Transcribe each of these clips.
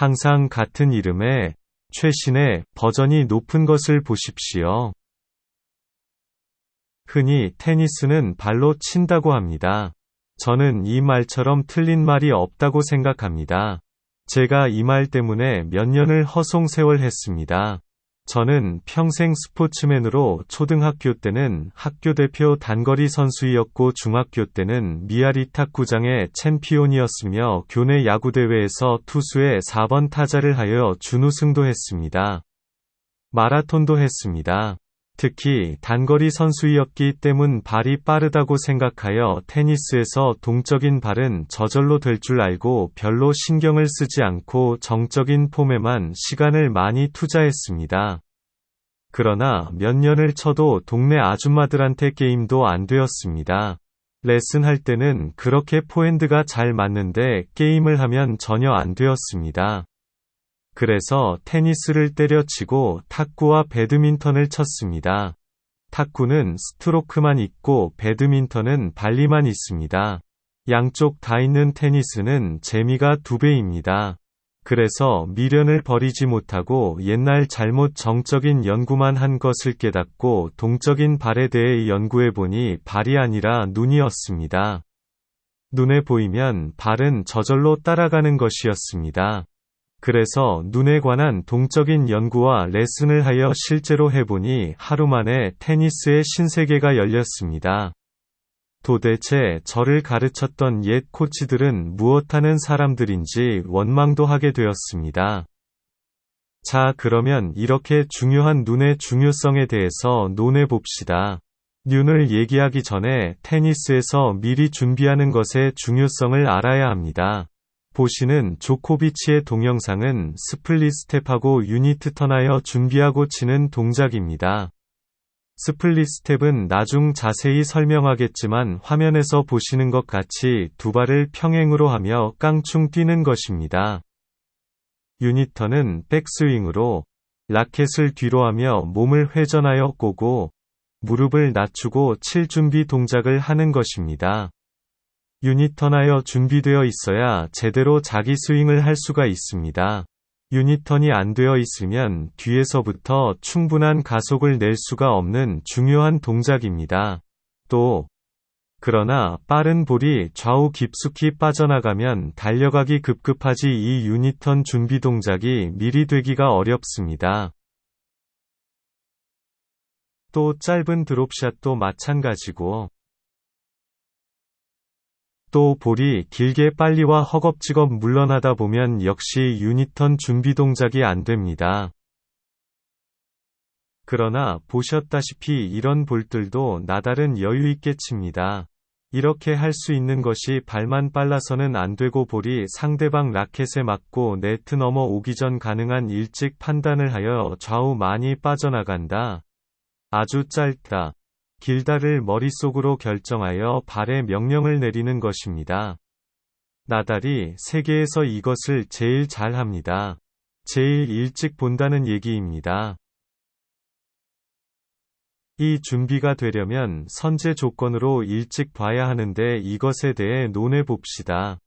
항상 같은 이름의 최신의 버전이 높은 것을 보십시오. 흔히 테니스는 발로 친다고 합니다. 저는 이 말처럼 틀린 말이 없다고 생각합니다. 제가 이 말 때문에 몇 년을 허송세월했습니다. 저는 평생 스포츠맨으로 초등학교 때는 학교 대표 단거리 선수이었고 중학교 때는 미아리 탁구장의 챔피온이었으며 교내 야구대회에서 투수의 4번 타자를 하여 준우승도 했습니다. 마라톤도 했습니다. 특히 단거리 선수이었기 때문 발이 빠르다고 생각하여 테니스에서 동적인 발은 저절로 될 줄 알고 별로 신경을 쓰지 않고 정적인 폼에만 시간을 많이 투자했습니다. 그러나 몇 년을 쳐도 동네 아줌마들한테 게임도 안 되었습니다. 레슨 할 때는 그렇게 포핸드가 잘 맞는데 게임을 하면 전혀 안 되었습니다. 그래서 테니스를 때려치고 탁구와 배드민턴을 쳤습니다. 탁구는 스트로크만 있고 배드민턴은 발리만 있습니다. 양쪽 다 있는 테니스는 재미가 두 배입니다. 그래서 미련을 버리지 못하고 옛날 잘못 정적인 연구만 한 것을 깨닫고 동적인 발에 대해 연구해보니 발이 아니라 눈이었습니다. 눈에 보이면 발은 저절로 따라가는 것이었습니다. 그래서 눈에 관한 동적인 연구와 레슨을 하여 실제로 해보니 하루 만에 테니스의 신세계가 열렸습니다. 도대체 저를 가르쳤던 옛 코치들은 무엇하는 사람들인지 원망도 하게 되었습니다. 자, 그러면 이렇게 중요한 눈의 중요성에 대해서 논해 봅시다. 눈을 얘기하기 전에 테니스에서 미리 준비하는 것의 중요성을 알아야 합니다. 보시는 조코비치의 동영상은 스플릿 스텝하고 유니트 턴하여 준비하고 치는 동작입니다. 스플릿 스텝은 나중 자세히 설명하겠지만 화면에서 보시는 것 같이 두 발을 평행으로 하며 깡충 뛰는 것입니다. 유니턴은 백스윙으로 라켓을 뒤로 하며 몸을 회전하여 꼬고 무릎을 낮추고 칠 준비 동작을 하는 것입니다. 유니턴하여 준비되어 있어야 제대로 자기 스윙을 할 수가 있습니다. 유니턴이 안 되어 있으면 뒤에서부터 충분한 가속을 낼 수가 없는 중요한 동작입니다. 또, 그러나 빠른 볼이 좌우 깊숙이 빠져나가면 달려가기 급급하지 이 유니턴 준비 동작이 미리 되기가 어렵습니다. 또 짧은 드롭샷도 마찬가지고 또 볼이 길게 빨리와 허겁지겁 물러나다 보면 역시 유니턴 준비 동작이 안 됩니다. 그러나 보셨다시피 이런 볼들도 나다른 여유있게 칩니다. 이렇게 할 수 있는 것이 발만 빨라서는 안 되고 볼이 상대방 라켓에 맞고 네트 넘어 오기 전 가능한 일찍 판단을 하여 좌우 많이 빠져나간다. 아주 짧다. 길다를 머릿속으로 결정하여 발에 명령을 내리는 것입니다. 나달이 세계에서 이것을 제일 잘 합니다. 제일 일찍 본다는 얘기입니다. 이 준비가 되려면 선제 조건으로 일찍 봐야 하는데 이것에 대해 논해 봅시다.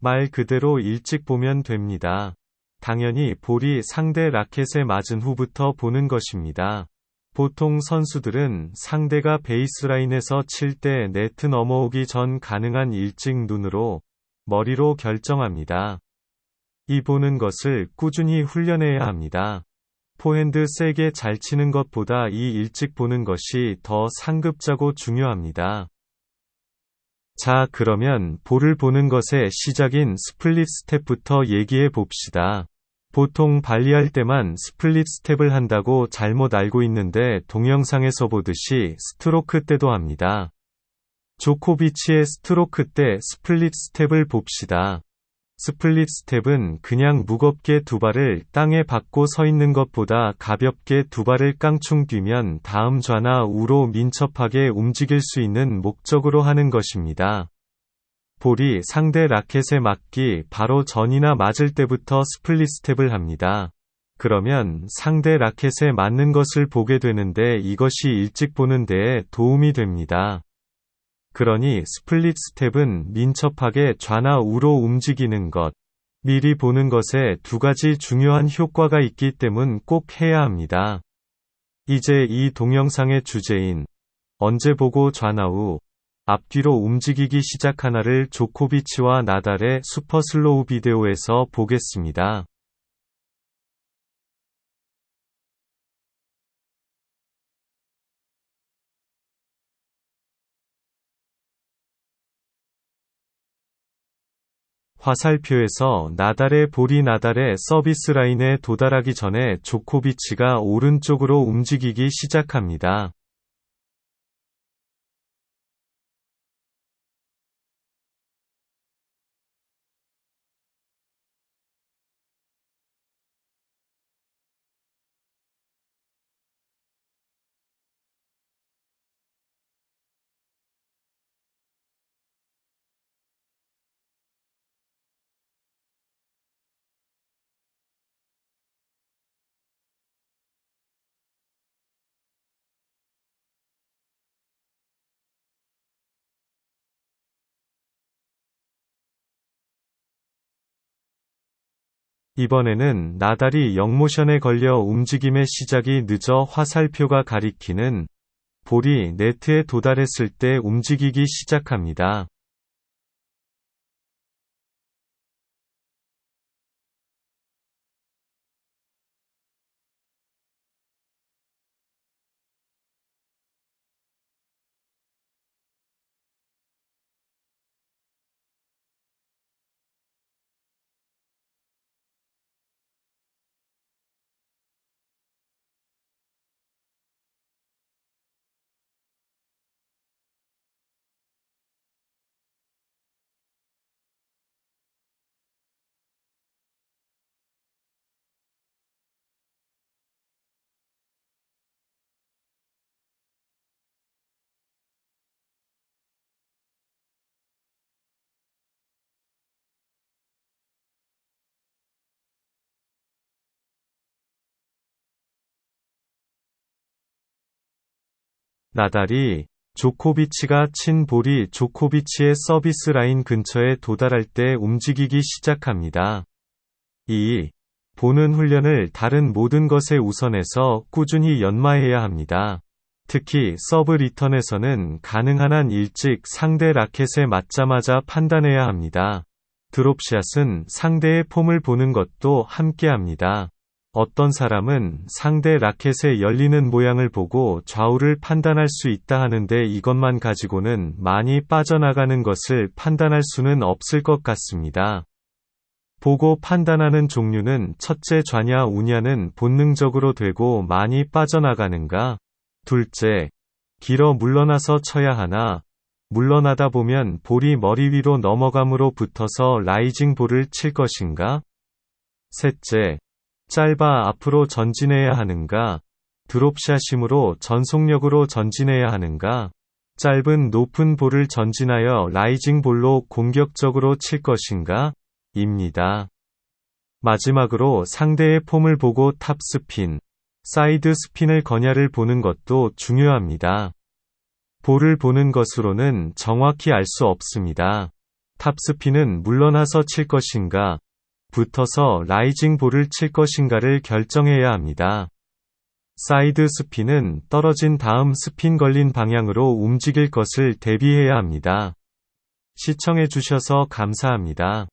말 그대로 일찍 보면 됩니다. 당연히 볼이 상대 라켓에 맞은 후부터 보는 것입니다. 보통 선수들은 상대가 베이스라인에서 칠 때 네트 넘어오기 전 가능한 일찍 눈으로, 머리로 결정합니다. 이 보는 것을 꾸준히 훈련해야 합니다. 포핸드 세게 잘 치는 것보다 이 일찍 보는 것이 더 상급자고 중요합니다. 자, 그러면 볼을 보는 것의 시작인 스플릿 스텝부터 얘기해 봅시다. 보통 발리할 때만 스플릿 스텝을 한다고 잘못 알고 있는데 동영상에서 보듯이 스트로크 때도 합니다. 조코비치의 스트로크 때 스플릿 스텝을 봅시다. 스플릿 스텝은 그냥 무겁게 두 발을 땅에 박고 서 있는 것보다 가볍게 두 발을 깡충 뛰면 다음 좌나 우로 민첩하게 움직일 수 있는 목적으로 하는 것입니다. 볼이 상대 라켓에 맞기 바로 전이나 맞을 때부터 스플릿 스텝을 합니다. 그러면 상대 라켓에 맞는 것을 보게 되는데 이것이 일찍 보는 데에 도움이 됩니다. 그러니 스플릿 스텝은 민첩하게 좌나 우로 움직이는 것, 미리 보는 것에 두 가지 중요한 효과가 있기 때문 꼭 해야 합니다. 이제 이 동영상의 주제인 언제 보고 좌나 우 앞뒤로 움직이기 시작하나를 조코비치와 나달의 슈퍼 슬로우 비디오에서 보겠습니다. 화살표에서 나달의 볼이 나달의 서비스 라인에 도달하기 전에 조코비치가 오른쪽으로 움직이기 시작합니다. 이번에는 나달이 역모션에 걸려 움직임의 시작이 늦어 화살표가 가리키는 볼이 네트에 도달했을 때 움직이기 시작합니다. 나달이 조코비치가 친 볼이 조코비치의 서비스 라인 근처에 도달할 때 움직이기 시작합니다. 이 보는 훈련을 다른 모든 것에 우선해서 꾸준히 연마해야 합니다. 특히 서브 리턴에서는 가능한 한 일찍 상대 라켓에 맞자마자 판단해야 합니다. 드롭샷은 상대의 폼을 보는 것도 함께 합니다. 어떤 사람은 상대 라켓의 열리는 모양을 보고 좌우를 판단할 수 있다 하는데 이것만 가지고는 많이 빠져나가는 것을 판단할 수는 없을 것 같습니다. 보고 판단하는 종류는 첫째 좌냐 우냐는 본능적으로 되고 많이 빠져나가는가? 둘째, 길어 물러나서 쳐야 하나? 물러나다 보면 볼이 머리 위로 넘어감으로 붙어서 라이징 볼을 칠 것인가? 셋째, 짧아 앞으로 전진해야 하는가? 드롭샷심으로 전속력으로 전진해야 하는가? 짧은 높은 볼을 전진하여 라이징 볼로 공격적으로 칠 것인가? 입니다. 마지막으로 상대의 폼을 보고 탑 스핀, 사이드 스핀을 거냐를 보는 것도 중요합니다. 볼을 보는 것으로는 정확히 알 수 없습니다. 탑스핀은 물러나서 칠 것인가, 붙어서 라이징 볼을 칠 것인가를 결정해야 합니다. 사이드 스핀은 떨어진 다음 스핀 걸린 방향으로 움직일 것을 대비해야 합니다. 시청해주셔서 감사합니다.